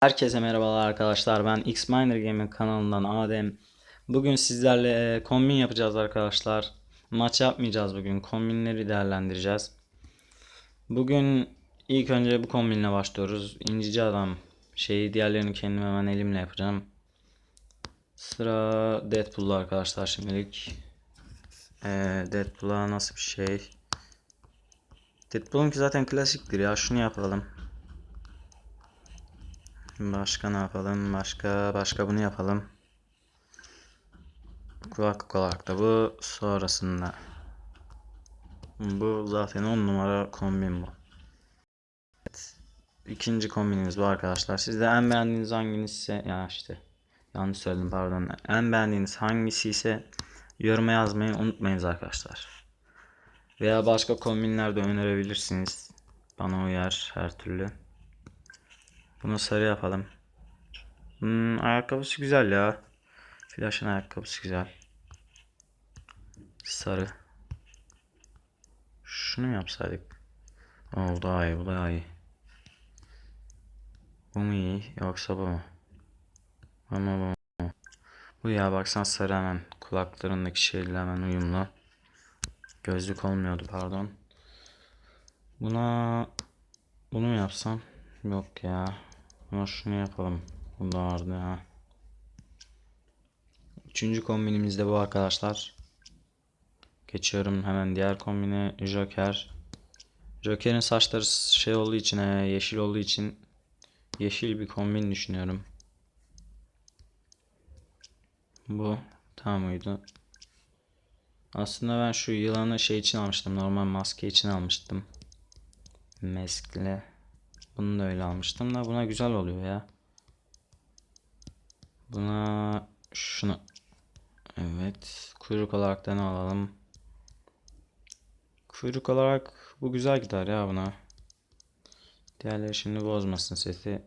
Herkese merhabalar arkadaşlar. Ben X Miner Gaming kanalından Adem. Bugün sizlerle e, kombin yapacağız arkadaşlar. Maç yapmayacağız bugün. Kombinleri değerlendireceğiz. Bugün ilk önce bu kombinle başlıyoruz. İncici adam. Şeyi diğerlerini kendim hemen elimle yapacağım. Sıra Deadpool'da arkadaşlar şimdilik. Ee, Deadpool'a nasıl bir şey? Deadpool'unki zaten klasiktir ya. Şunu yapalım. Başka ne yapalım? Başka başka bunu yapalım. Kulaklık olarak da bu sonrasında. Bu zaten 10 numara kombin bu. Evet. İkinci kombinimiz bu arkadaşlar. Sizde en beğendiğiniz hangisi ya işte yanlış söyledim pardon. En beğendiğiniz hangisi ise yoruma yazmayı unutmayınız arkadaşlar. Veya başka kombinler de önerebilirsiniz. Bana uyar her türlü. Bunu sarı yapalım. Hmm, ayakkabısı güzel ya. Flash'ın ayakkabısı güzel. Sarı. Şunu mu yapsaydık? Oo, bu daha iyi, bu daha iyi. Bu mu iyi yoksa bu mu? Ama bu mu? Bu ya baksana sarı hemen. Kulaklarındaki şeyle hemen uyumlu. Gözlük olmuyordu pardon. Buna bunu mu yapsam? Yok ya. Ama şunu yapalım. Bu vardı ya. Üçüncü kombinimiz de bu arkadaşlar. Geçiyorum hemen diğer kombine. Joker. Joker'in saçları şey olduğu için, yeşil olduğu için yeşil bir kombin düşünüyorum. Bu tam uydu. Aslında ben şu yılanı şey için almıştım. Normal maske için almıştım. Meskle. Bunu da öyle almıştım da buna güzel oluyor ya. Buna şunu. Evet. Kuyruk olarak da ne alalım? Kuyruk olarak bu güzel gider ya buna. Diğerleri şimdi bozmasın sesi.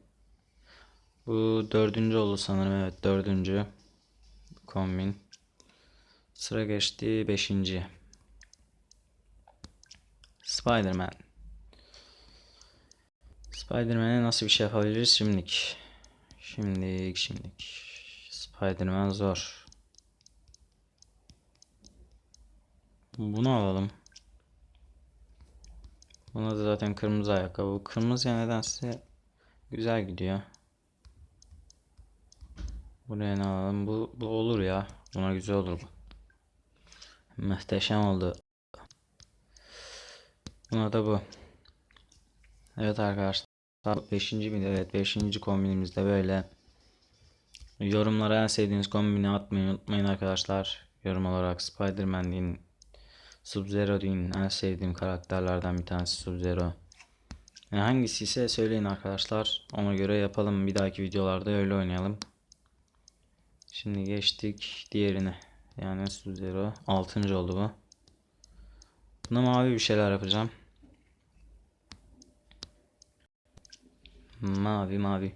Bu dördüncü oldu sanırım. Evet dördüncü. Kombin. Sıra geçti beşinci. Spider-Man. Spider-Man'e nasıl bir şey yapabiliriz şimdilik? Şimdilik şimdilik. Spider-Man zor. Bunu alalım. Buna da zaten kırmızı ayakkabı. Bu Kırmızı nedense güzel gidiyor. Buraya ne alalım? Bu, bu olur ya. Buna güzel olur bu. Muhteşem oldu. Buna da bu. Evet arkadaşlar. 5. bin evet 5. kombinimizde böyle. Yorumlara en sevdiğiniz kombini atmayı unutmayın arkadaşlar. Yorum olarak Spider-Man deyin. Sub-Zero deyin. En sevdiğim karakterlerden bir tanesi Sub-Zero. Yani hangisi ise söyleyin arkadaşlar. Ona göre yapalım. Bir dahaki videolarda öyle oynayalım. Şimdi geçtik diğerine. Yani Sub-Zero. 6. oldu bu. Buna mavi bir şeyler yapacağım. Mavi mavi.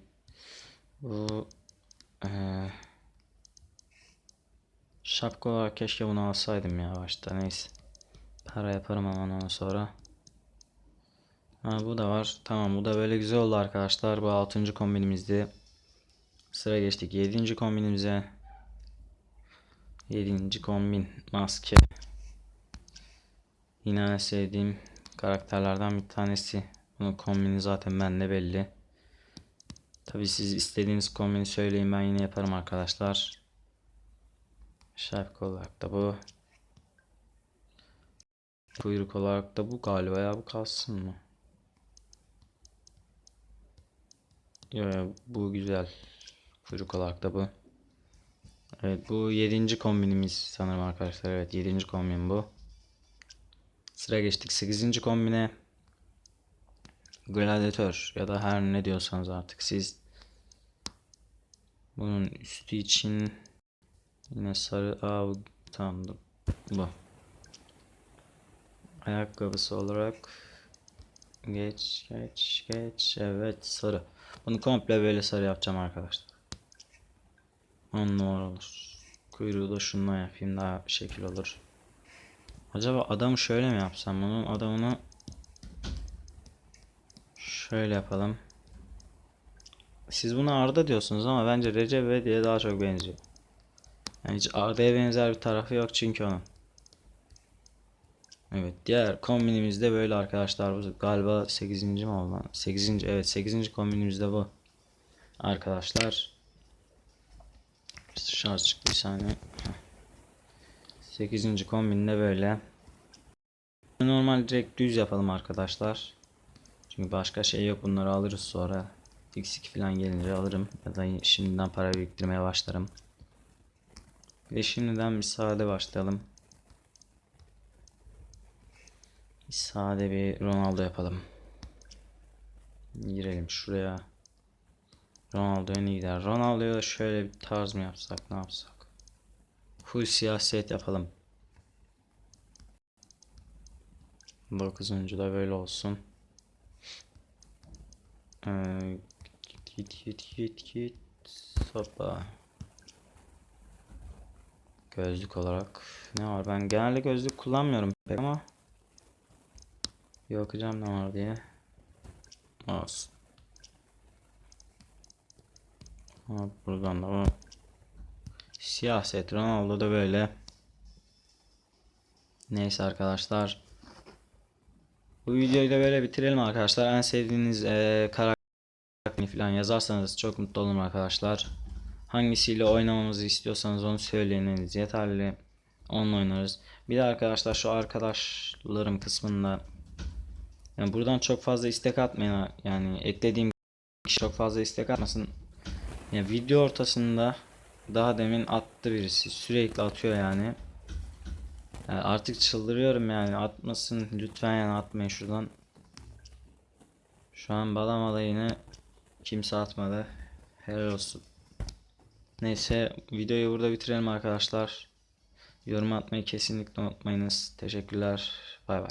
Bu eee şapka olarak keşke bunu alsaydım ya başta neyse. Para yaparım hemen ondan sonra. Ha, bu da var. Tamam bu da böyle güzel oldu arkadaşlar. Bu 6. kombinimizdi. Sıra geçtik 7. kombinimize. 7. kombin maske. Yine sevdiğim karakterlerden bir tanesi. Bunun kombini zaten bende belli. Tabi siz istediğiniz kombini söyleyin ben yine yaparım arkadaşlar. Şapka olarak da bu. Kuyruk olarak da bu galiba ya bu kalsın mı? Yo, bu güzel. Kuyruk olarak da bu. Evet bu 7. kombinimiz sanırım arkadaşlar. Evet 7. kombin bu. Sıra geçtik 8. kombine. Gladiator ya da her ne diyorsanız artık siz bunun üstü için yine sarı bu tamam bu- ayakkabısı olarak geç geç geç evet sarı. Bunu komple böyle sarı yapacağım arkadaşlar. 10 numara olur. Kuyruğu da şundan yapayım daha şekil olur. Acaba adamı şöyle mi yapsam? Bunun adamını Şöyle yapalım. siz buna Arda diyorsunuz ama bence Recep ve diye daha çok benziyor. Yani hiç Arda'ya benzer bir tarafı yok çünkü onun. Evet diğer kombinimiz de böyle arkadaşlar. Bu galiba 8. mi oldu lan? 8. evet 8. kombinimiz de bu. Arkadaşlar. Şarj çıktı bir saniye. Heh. 8. kombin de böyle. Normal direkt düz yapalım arkadaşlar. Çünkü başka şey yok bunları alırız sonra. X2 falan gelince alırım. Ya da şimdiden para biriktirmeye başlarım. Ve şimdiden sade başlayalım. Sade bir Ronaldo yapalım. Girelim şuraya. Ronaldo en iyi gider. Ronaldo'ya şöyle bir tarz mı yapsak ne yapsak? Full siyaset yapalım. 9. da böyle olsun. Ee, git git git git. Hoppa. Gözlük olarak ne var? Ben genelde gözlük kullanmıyorum pek ama bir bakacağım ne var diye. Olsun. Ha, buradan da bu. Siyaset Ronaldo da böyle. Neyse arkadaşlar. Bu videoyu da böyle bitirelim arkadaşlar. En sevdiğiniz eee karakter falan yazarsanız çok mutlu olurum arkadaşlar. Hangisiyle oynamamızı istiyorsanız onu söyleyiniz yeterli. Onunla oynarız. Bir de arkadaşlar şu arkadaşlarım kısmında yani buradan çok fazla istek atmayın yani eklediğim kişi çok fazla istek atmasın. Ya video ortasında daha demin attı birisi sürekli atıyor yani. Artık çıldırıyorum yani atmasın lütfen yani atmayın şuradan. Şu an balamada yine kimse atmadı. Helal olsun. Neyse videoyu burada bitirelim arkadaşlar. Yorum atmayı kesinlikle unutmayınız. Teşekkürler. Bay bay.